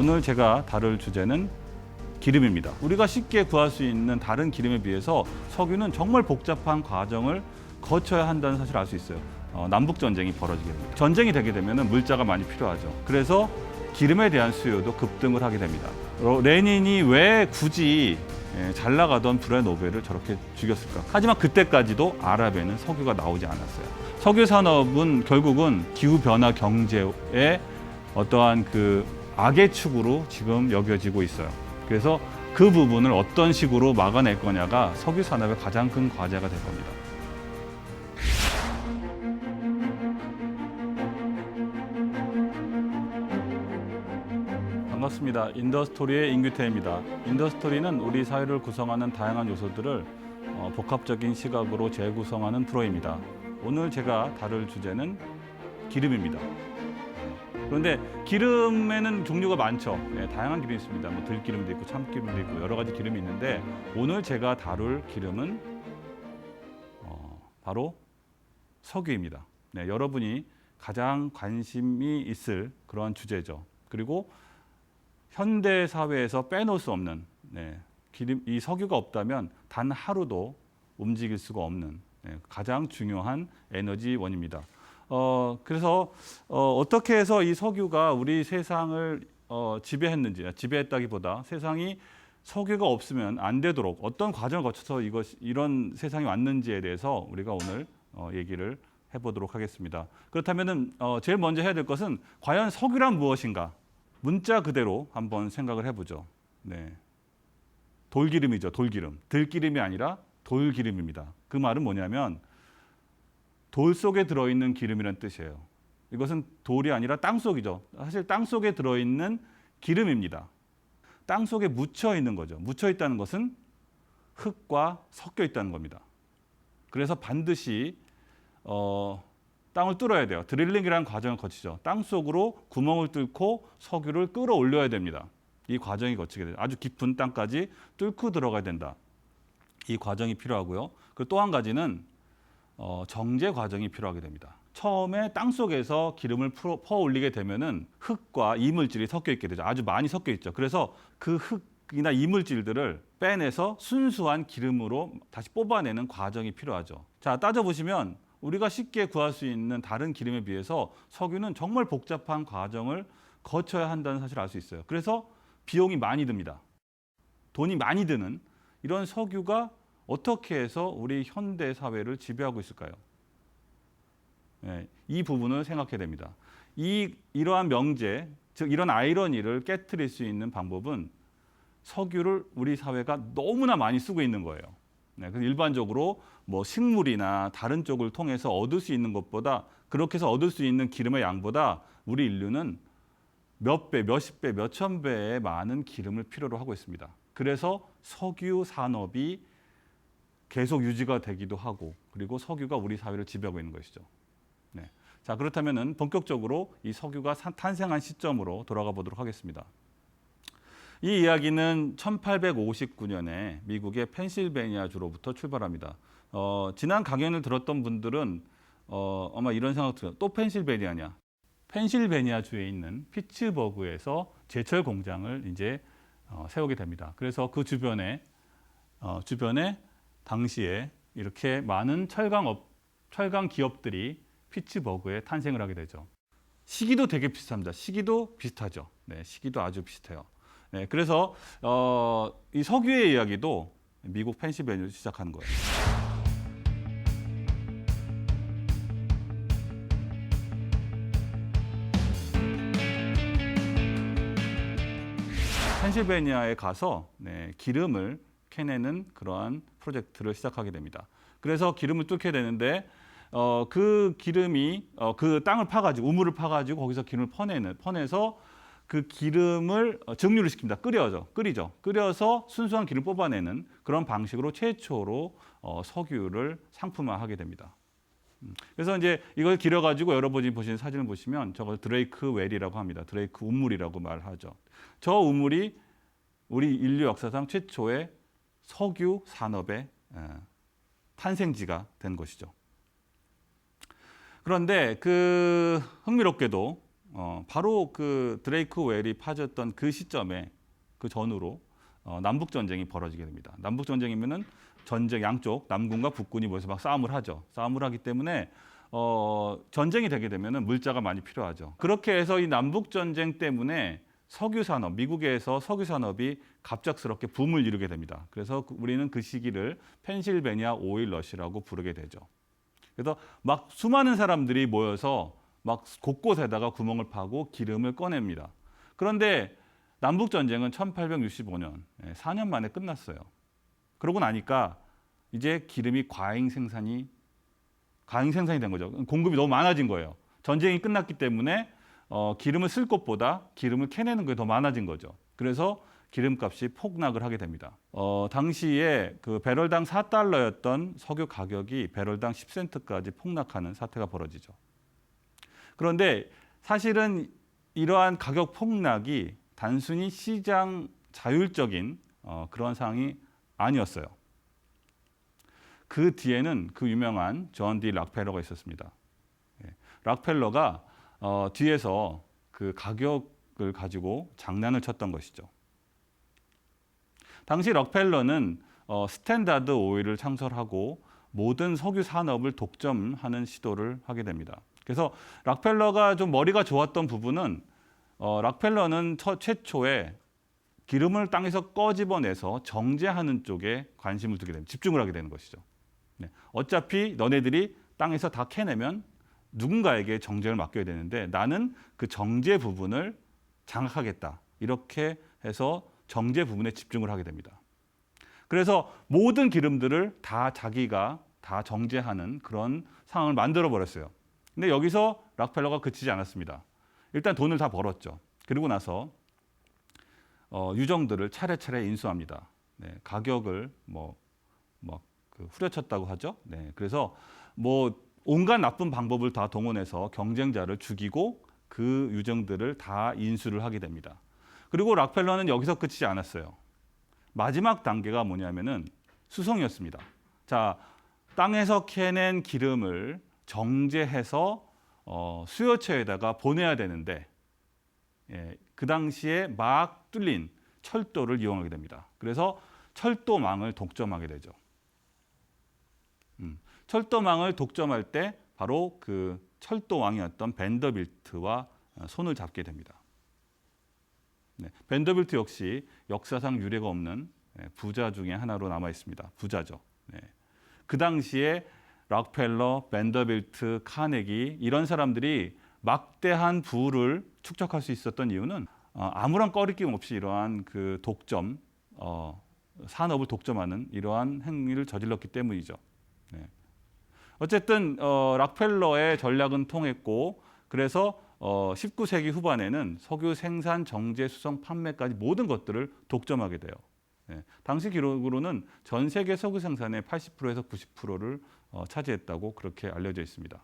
오늘 제가 다룰 주제는 기름입니다. 우리가 쉽게 구할 수 있는 다른 기름에 비해서 석유는 정말 복잡한 과정을 거쳐야 한다는 사실을 알 수 있어요. 어, 남북 전쟁이 벌어지게 됩니다. 전쟁이 되게 되면 물자가 많이 필요하죠. 그래서 기름에 대한 수요도 급등을 하게 됩니다. 어, 레닌이 왜 굳이 예, 잘 나가던 불의 노벨을 저렇게 죽였을까? 하지만 그때까지도 아랍에는 석유가 나오지 않았어요. 석유 산업은 결국은 기후 변화 경제의 어떠한 그 악의 축으로 지금 여겨지고 있어요. 그래서 그 부분을 어떤 식으로 막아낼 거냐가 석유 산업의 가장 큰 과제가 될 겁니다. 반갑습니다. 인더스토리의 인규태입니다. 인더스토리는 우리 사회를 구성하는 다양한 요소들을 어, 복합적인 시각으로 재구성하는 프로입니다. 오늘 제가 다룰 주제는 기름입니다. 그런데 기름에는 종류가 많죠. 네, 다양한 기름이 있습니다. 뭐 들기름도 있고 참기름도 있고 여러 가지 기름이 있는데 오늘 제가 다룰 기름은 어, 바로 석유입니다. 네, 여러분이 가장 관심이 있을 그러한 주제죠. 그리고 현대 사회에서 빼놓을 수 없는 네, 기름 이 석유가 없다면 단 하루도 움직일 수가 없는 네, 가장 중요한 에너지원입니다. 어, 그래서 어, 어떻게 해서 이 석유가 우리 세상을 어, 지배했는지 지배했다기보다 세상이 석유가 없으면 안 되도록 어떤 과정을 거쳐서 이것 이런 세상이 왔는지에 대해서 우리가 오늘 어, 얘기를 해보도록 하겠습니다. 그렇다면은 어, 제일 먼저 해야 될 것은 과연 석유란 무엇인가? 문자 그대로 한번 생각을 해보죠. 네. 돌기름이죠, 돌기름. 들기름이 아니라 돌기름입니다. 그 말은 뭐냐면 돌 속에 들어있는 기름이란 뜻이에요. 이것은 돌이 아니라 땅 속이죠. 사실 땅 속에 들어있는 기름입니다. 땅 속에 묻혀 있는 거죠. 묻혀 있다는 것은 흙과 섞여 있다는 겁니다. 그래서 반드시 어, 땅을 뚫어야 돼요. 드릴링이라는 과정을 거치죠. 땅 속으로 구멍을 뚫고 석유를 끌어올려야 됩니다. 이 과정이 거치게 돼요. 아주 깊은 땅까지 뚫고 들어가야 된다. 이 과정이 필요하고요. 그리고 또 한 가지는 어, 정제 과정이 필요하게 됩니다. 처음에 땅 속에서 기름을 퍼 올리게 되면은 흙과 이물질이 섞여 있게 되죠. 아주 많이 섞여 있죠. 그래서 그 흙이나 이물질들을 빼내서 순수한 기름으로 다시 뽑아내는 과정이 필요하죠. 자, 따져보시면 우리가 쉽게 구할 수 있는 다른 기름에 비해서 석유는 정말 복잡한 과정을 거쳐야 한다는 사실을 알 수 있어요. 그래서 비용이 많이 듭니다. 돈이 많이 드는 이런 석유가 어떻게 해서 우리 현대 사회를 지배하고 있을까요? 네, 이 부분을 생각해야 됩니다. 이 이러한 명제, 즉 이런 아이러니를 깨뜨릴 수 있는 방법은 석유를 우리 사회가 너무나 많이 쓰고 있는 거예요. 네, 그래서 일반적으로 뭐 식물이나 다른 쪽을 통해서 얻을 수 있는 것보다 그렇게 해서 얻을 수 있는 기름의 양보다 우리 인류는 몇 배, 몇십 배, 몇천 배의 많은 기름을 필요로 하고 있습니다. 그래서 석유 산업이 계속 유지가 되기도 하고 그리고 석유가 우리 사회를 지배하고 있는 것이죠. 네. 자 그렇다면은 본격적으로 이 석유가 사- 탄생한 시점으로 돌아가 보도록 하겠습니다. 이 이야기는 1859년에 미국의 펜실베니아 주로부터 출발합니다. 어, 지난 강연을 들었던 분들은 어, 아마 이런 생각 들어요. 또 펜실베니아냐? 펜실베니아 주에 있는 피츠버그에서 제철 공장을 이제 어, 세우게 됩니다. 그래서 그 주변에 어, 주변에 당시에 이렇게 많은 철강업 철강 기업들이 피츠버그에 탄생을 하게 되죠. 시기도 되게 비슷합니다. 시기도 비슷하죠. 네, 시기도 아주 비슷해요. 네, 그래서 어, 이 석유의 이야기도 미국 펜실베니아에서 시작하는 거예요. 펜실베니아에 가서 네, 기름을 캐내는 그러한 프로젝트를 시작하게 됩니다. 그래서 기름을 뚫게 되는데 어, 그 기름이 어, 그 땅을 파가지고 우물을 파가지고 거기서 기름을 퍼내는 퍼내서 그 기름을 어, 증류를 시킵니다. 끓여죠, 끓이죠. 끓여서 순수한 기름 뽑아내는 그런 방식으로 최초로 어, 석유를 상품화하게 됩니다. 음, 그래서 이제 이걸 길어가지고 여러분이 보시는 사진을 보시면 저걸 드레이크 웰이라고 합니다. 드레이크 우물이라고 말하죠. 저 우물이 우리 인류 역사상 최초의 석유 산업의 어, 탄생지가 된 것이죠. 그런데 그 흥미롭게도 어, 바로 그 드레이크 웰이 파졌던 그 시점에 그 전후로 어, 남북 전쟁이 벌어지게 됩니다. 남북 전쟁이면은 전쟁 양쪽 남군과 북군이 모여서 막 싸움을 하죠. 싸움을 하기 때문에 어, 전쟁이 되게 되면은 물자가 많이 필요하죠. 그렇게 해서 이 남북 전쟁 때문에 석유 산업, 미국에서 석유 산업이 갑작스럽게 붐을 이루게 됩니다. 그래서 그- 우리는 그 시기를 펜실베니아 오일 러시라고 부르게 되죠. 그래서 막 수많은 사람들이 모여서 막 곳곳에다가 구멍을 파고 기름을 꺼냅니다. 그런데 남북 전쟁은 1865년, 4년 만에 끝났어요. 그러고 나니까 이제 기름이 과잉 생산이 과잉 생산이 된 거죠. 공급이 너무 많아진 거예요. 전쟁이 끝났기 때문에 어, 기름을 쓸 것보다 기름을 캐내는 게 더 많아진 거죠. 그래서 기름값이 폭락을 하게 됩니다. 어, 당시에 그 배럴당 4달러였던 석유 가격이 배럴당 10센트까지 폭락하는 사태가 벌어지죠. 그런데 사실은 이러한 가격 폭락이 단순히 시장 자율적인 어, 그런 상황이 아니었어요. 그 뒤에는 그 유명한 존디 락펠러가 있었습니다. 예, 락펠러가 어, 뒤에서 그 가격을 가지고 장난을 쳤던 것이죠. 당시 락펠러는 어, 스탠다드 오일을 창설하고 모든 석유 산업을 독점하는 시도를 하게 됩니다. 그래서 락펠러가 좀 머리가 좋았던 부분은 어, 락펠러는 처, 최초에 기름을 땅에서 꺼집어내서 정제하는 쪽에 관심을 두게 됩니다. 집중을 하게 되는 것이죠. 네. 어차피 너네들이 땅에서 다 캐내면 누군가에게 정제를 맡겨야 되는데 나는 그 정제 부분을 장악하겠다. 이렇게 해서 정제 부분에 집중을 하게 됩니다. 그래서 모든 기름들을 다 자기가 다 정제하는 그런 상황을 만들어 버렸어요. 근데 여기서 락펠러가 그치지 않았습니다. 일단 돈을 다 벌었죠. 그리고 나서 어, 유정들을 차례차례 인수합니다. 네, 가격을 뭐, 뭐, 그 후려쳤다고 하죠. 네, 그래서 뭐, 온갖 나쁜 방법을 다 동원해서 경쟁자를 죽이고 그 유정들을 다 인수를 하게 됩니다. 그리고 락펠러는 여기서 끝이지 않았어요. 마지막 단계가 뭐냐면은 수송이었습니다. 자, 땅에서 캐낸 기름을 정제해서 어, 수요처에다가 보내야 되는데 예, 그 당시에 막 뚫린 철도를 이용하게 됩니다. 그래서 철도망을 독점하게 되죠. 음, 철도망을 독점할 때 바로 그 철도왕이었던 벤더빌트와 어, 손을 잡게 됩니다. 네, 벤더빌트 역시 역사상 유례가 없는 예, 부자 중에 하나로 남아 있습니다. 부자죠. 네. 그 당시에 락펠러, 벤더빌트, 카네기 이런 사람들이 막대한 부를 축적할 수 있었던 이유는 어, 아무런 꺼리낌 없이 이러한 그 독점 어, 산업을 독점하는 이러한 행위를 저질렀기 때문이죠. 네. 어쨌든 어, 락펠러의 전략은 통했고 그래서 어, 19세기 후반에는 석유 생산, 정제, 수송, 판매까지 모든 것들을 독점하게 돼요. 네. 당시 기록으로는 전 세계 석유 생산의 80%에서 90%를 어, 차지했다고 그렇게 알려져 있습니다.